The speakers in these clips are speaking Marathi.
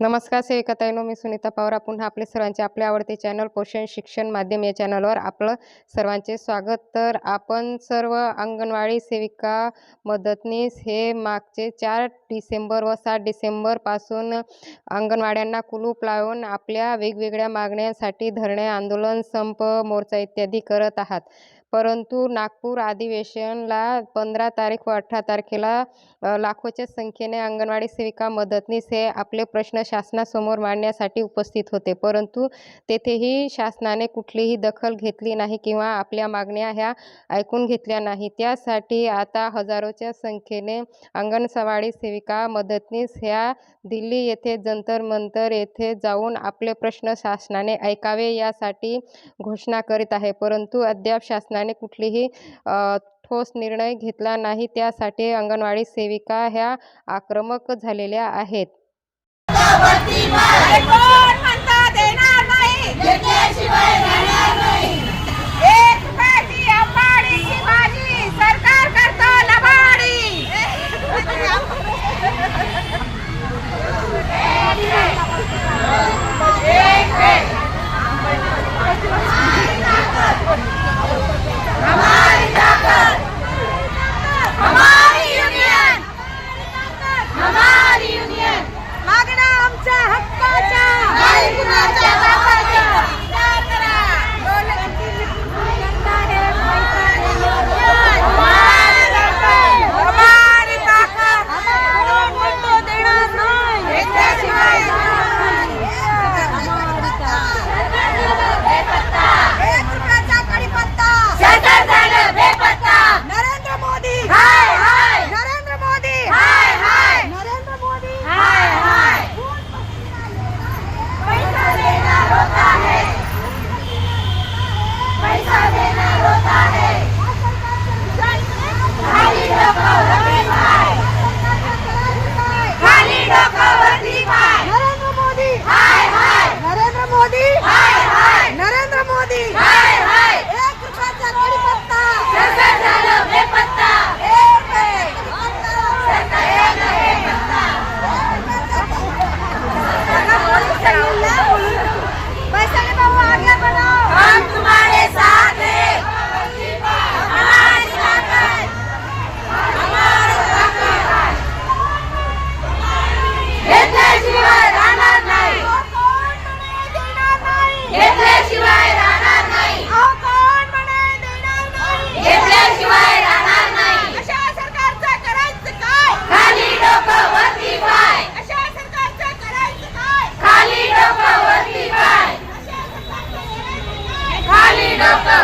नमस्कार सेविकाताईनो मी सुनीता पवार. पुन्हा आपले सर्वांचे आपले आवडते चॅनल पोषण शिक्षण माध्यम या चॅनलवर आपलं सर्वांचे स्वागत. तर आपण सर्व अंगणवाडी सेविका मदतनीस हे मागचे चार डिसेंबर व सात डिसेंबरपासून अंगणवाड्यांना कुलूप लावून आपल्या वेगवेगळ्या मागण्यांसाठी धरणे आंदोलन संप मोर्चा इत्यादी करत आहात. परंतु नागपूर अधिवेशनला पंधरा तारीख व अठरा तारखेला लाखोच्या संख्येने अंगणवाडी सेविका मदतनीस हे आपले प्रश्न शासनासमोर मांडण्यासाठी उपस्थित होते. परंतु तेथेही शासनाने कुठलीही दखल घेतली नाही किंवा आपल्या मागण्या ह्या ऐकून घेतल्या नाही. त्यासाठी आता हजारोच्या संख्येने अंगणवाडी सेविका मदतनीस ह्या दिल्ली येथे जंतर मंतर येथे जाऊन आपले प्रश्न शासनाने ऐकावे यासाठी घोषणा करीत आहे. परंतु अद्याप शासनाने कुठलीही ठोस निर्णय घेतला नाही त्यासाठी अंगणवाडी सेविका ह्या आक्रमक झालेल्या आहेत. देणार नाही?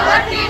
வட்டி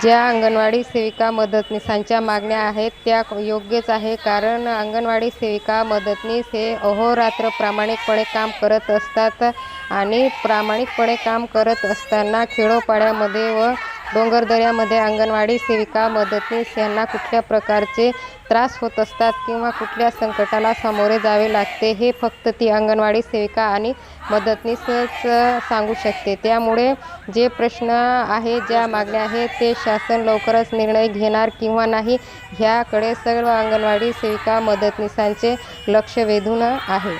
ज्या अंगणवाडी सेविका मदतनीसांच्या मागण्या आहेत त्या योग्यच आहे कारण अंगणवाडी सेविका मदतनीस हे अहोरात्र प्रामाणिकपणे काम करत असतात आणि प्रामाणिकपणे काम करत असताना खेडोपाड्यामध्ये व डोंगरदऱ्यामध्ये अंगणवाडी सेविका मदतनीस यांना कुठल्या प्रकारचे त्रास होत असतात किंवा कुठल्या संकटाला सामोरे जावे लागते हे फक्त ती अंगणवाडी सेविका आणि मदतनीसच सांगू शकते. त्यामुळे जे प्रश्न आहे ज्या मागण्या आहेत ते शासन लवकरच निर्णय घेणार किंवा नाही ह्याकडे सर्व अंगणवाडी सेविका मदतनीसांचे लक्ष वेधून आहे.